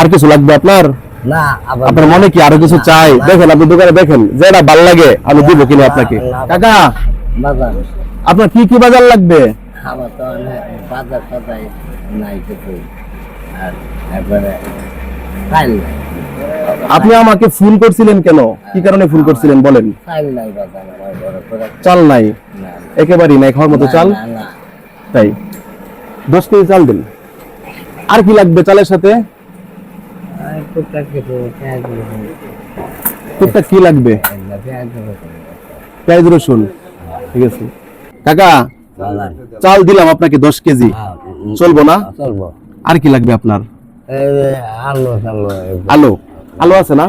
আর কিছু লাগবে আপনার? আপনার মনে কি আরও কিছু চাই? দেখেন আপনি দোকানে দেখেন যেটা ভালো লাগে আমি দিব কিনা আপনাকে। কাকা আপনার কি কি বাজার লাগবে? আপনি আমাকে ফোন করছিলেন কেন? কি কারণে ফোন করছিলেন বলেন। চাল নাই? একেবারেই নাই খাওয়ার মতো চাল? তাই। দশ কেজি চাল দিন। আর কি লাগবে চালের সাথে? টুকটাক কি লাগবে? পেঁয়াজ রসুন। ঠিক আছে। কাকা চাল দিলাম আপনাকে দশ কেজি। চলবো না? চলবো আর কি লাগবে আপনার? আলু। আলু আলু আছে না?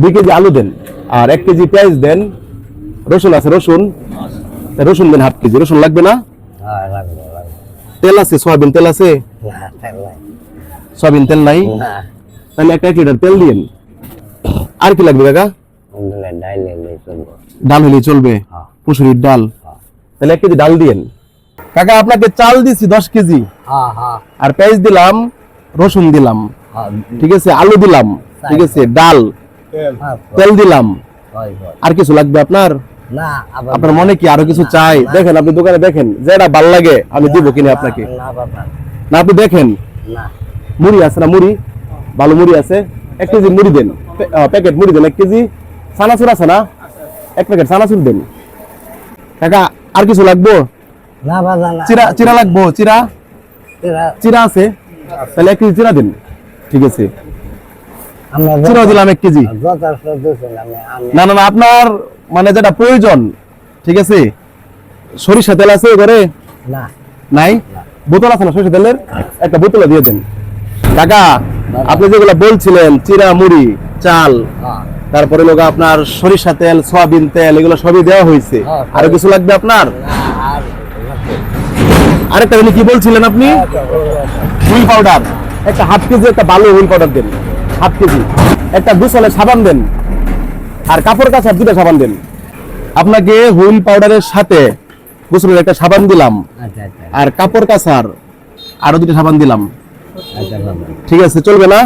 দুই কেজি আলু দেন। আর এক কেজি পেঁয়াজ দেন। রসুন আছে রসুন। রসুন দেন হাফ কেজি। রসুন লাগবে না? হ্যাঁ তেল আছে সয়াবিন তেল আছে? সয়াবিন তেল নাই তাহলে এক এক লিটার তেল দিন আর কি লাগবে কাকা ডাল হলেই চলবে হ্যাঁ। পুসুরির ডাল হ্যাঁ। তাহলে এক কেজি ডাল দিয়েন কাকা আপনাকে চাল দিছি দশ কেজি হ্যাঁ হ্যাঁ আর পেঁয়াজ দিলাম রসুন দিলাম হ্যাঁ ঠিক আছে আলু দিলাম ঠিক আছে ডাল হ্যাঁ, তেল দিলাম হয়, হয়। আর কিছু লাগবে আপনার আপনার মনে কি আরও কিছু চাই দেখেন আপনি দোকানে দেখেন যেটা ভালো লাগে আমি দিব কিনে আপনাকে না না আপনি দেখেন না মুড়ি আছে না মুড়ি? ভালো মুড়ি আছে। এক কেজি মুড়ি দেন। প্যাকেট মুড়ি দেন এক কেজি। সানাসুর আছে না? এক প্যাকেট সানাসুর দেন। কাকা আর কিছু লাগবো? চিরা চিরা লাগবো? চিরা? চিরা। আছে? তাহলে এক কেজি চিরা দিন। ঠিক আছে। চিরাও দিলাম এক কেজি। না না আপনার মানে যেটা প্রয়োজন ঠিক আছে? সরিষা তেল আছে ঘরে? না। নাই? বোতল আছে না সরিষা তেলের? একটা বোতল দিয়ে দেন। কাকা আপনি যেগুলো বলছিলেন চিরা মুড়ি চাল তারপরে লোক আপনার সরিষা তেল সয়াবিন তেল এগুলো সবই দেওয়া হয়েছে। হ্যাঁ, আরও কিছু লাগবে আপনার? আরেকটা জিনিস কি বলছিলেন আপনি? Wheel powder. একটা হাফ কেজি একটা ভালো হুইল পাউডার দেন। Half kg. একটা দুশলের সাবান দেন। আর কাপড় কাচার দুটো সাবান দেন। আপনাকে হুইল পাউডারের সাথে গোসলের একটা সাবান দিলাম। আচ্ছা আচ্ছা। আর কাপড় কাচার আরও দুটো সাবান দিলাম। ঠিক আছে চলবে না।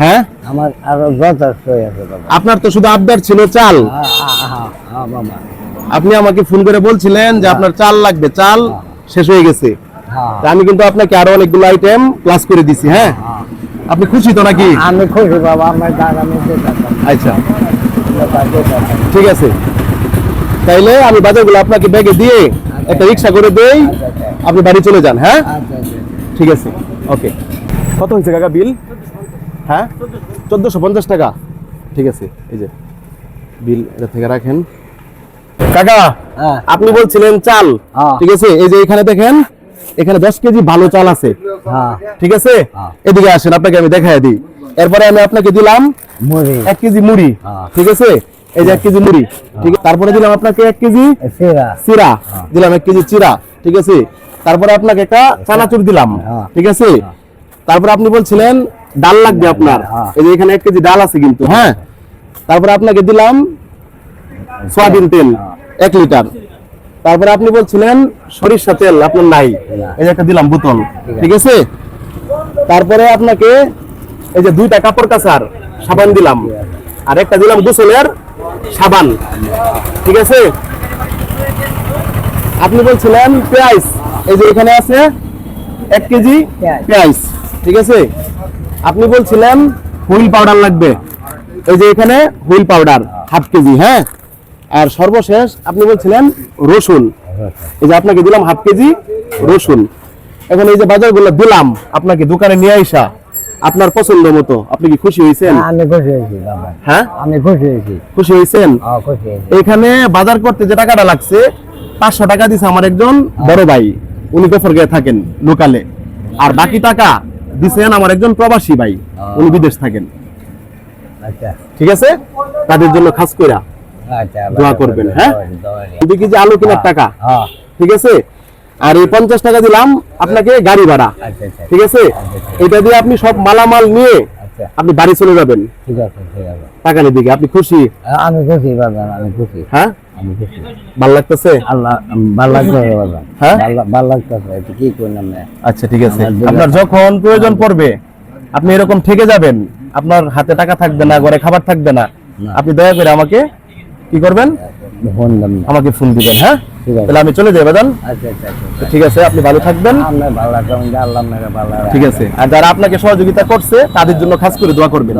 হ্যাঁ আমার। আরও আপনার তো শুধু আবদার ছিল চাল। হ্যাঁ হ্যাঁ হ্যাঁ আপনি আমাকে ফোন করে বলছিলেন যে আপনার চাল লাগবে চাল শেষ হয়ে গেছে। আমি কিন্তু আপনাকে আরও অনেকগুলো আইটেম ক্লাস করে দিছি হ্যাঁ। আপনি খুশি তো নাকি? আমি খুশি বাবা আমার আমি আচ্ছা। ঠিক আছে। তাইলে আমি বাজারগুলো আপনাকে ব্যাগে দিয়ে একটা রিক্সা করে দেই। আপনি বাড়ি চলে যান হ্যাঁ? আচ্ছা আচ্ছা। ঠিক আছে ওকে কত হয়েছে কাকা বিল হ্যাঁ? চোদ্দোশো পঞ্চাশ টাকা। ঠিক আছে এই যে বিল এটা থেকে রাখেন। কাকা হ্যাঁ। আপনি বলছিলেন চাল। হ্যাঁ। ঠিক আছে এই যে এখানে দেখেন এখানে দশ কেজি ভালো চাল আছে। হ্যাঁ। ঠিক আছে। এদিকে আসেন আপনাকে আমি দেখাই দিই। এরপরে আমি আপনাকে দিলাম এক কেজি মুড়ি। ঠিক আছে? এই যে এক কেজি মুড়ি। ঠিক আছে? তারপরে দিলাম আপনাকে এক কেজি চিরা দিলাম এক কেজি চিরা। ঠিক আছে? তারপরে আপনাকে একটা চানাচুর দিলাম হ্যাঁ। ঠিক আছে? তারপরে আপনি বলছিলেন ডাল লাগবে আপনার। হ্যাঁ। এই যে এখানে এক কেজি ডাল আছে কিন্তু হ্যাঁ? তারপরে আপনাকে দিলাম সয়াবিন তেল এক লিটার। তারপরে আপনি বলছিলেন সরিষা তেল আপনার নাই। এই যে একটা দিলাম বোতল ঠিক আছে? তারপরে আপনাকে এই যে দুইটা কাপড় কাচার সাবান দিলাম। আর একটা দিলাম গোসলের সাবান ঠিক আছে? আপনি বলছিলেন পেঁয়াজ এই যে এখানে আছে এক কেজি পেঁয়াজ। ঠিক আছে? আপনি বলছিলেন হুইল পাউডার লাগবে। এই যে এখানে হুইল পাউডার হাফ কেজি হ্যাঁ? আর সর্বশেষ আপনি বলছিলেন রসুন। এই যে আপনাকে দিলাম হাফ কেজি রসুন। এখন এই যে বাজারগুলো দিলাম আপনাকে দোকানে নিয়ে আইসা আপনার পছন্দ মতো। আপনি কি খুশি হয়েছেন আমি খুশি হয়েছি হ্যাঁ? আমি খুশি হয়েছি। খুশি হয়েছেন হ্যাঁ এখানে বাজার করতে যে টাকাটা লাগছে পাঁচশো টাকা দিছে আমার একজন বড় ভাই। উনি গফরগাঁয়ে থাকেন লোকালে। আর বাকি টাকা দিছেন আমার একজন প্রবাসী ভাই উনি বিদেশ থাকেন। আচ্ছা। ঠিক আছে? তাদের জন্য খাস কইরা আচ্ছা দোয়া করবেন, হ্যাঁ? দুই কেজি আলু কেনার টাকা? হ্যাঁ। ঠিক আছে? আর এই পঞ্চাশ টাকা দিলাম আপনাকে গাড়ি ভাড়া। আচ্ছা আচ্ছা। ঠিক আছে? এটা দিয়ে আপনি সব মালামাল নিয়ে আচ্ছা। আপনি বাড়ি চলে যাবেন? ঠিক আছে টাকার দিকে আপনি খুশি? আমি খুশি বাজান আমি খুশি। হ্যাঁ? আমি খুশি। ভালো লাগতেছে? আল্লাহ ভালো লাগছে বাজান। হ্যাঁ? ভাল- লাগতেছে এটা কি করলাম না আচ্ছা ঠিক আছে। আপনার যখন প্রয়োজন পড়বে আপনি এরকম থেকে যাবেন আপনার হাতে টাকা থাকবে না ঘরে খাবার থাকবে না। আপনি দয়া করে আমাকে কি করবেন? না আমাকে ফোন দিবেন হ্যাঁ? ঠিক আছে। তাহলে আমি চলে যাই বাদান। আচ্ছা আচ্ছা আচ্ছা ঠিক আছে আপনি ভালো থাকবেন। ঠিক আছে। আর যারা আপনাকে সহযোগিতা করছে তাদের জন্য খাস করে দোয়া করবেন।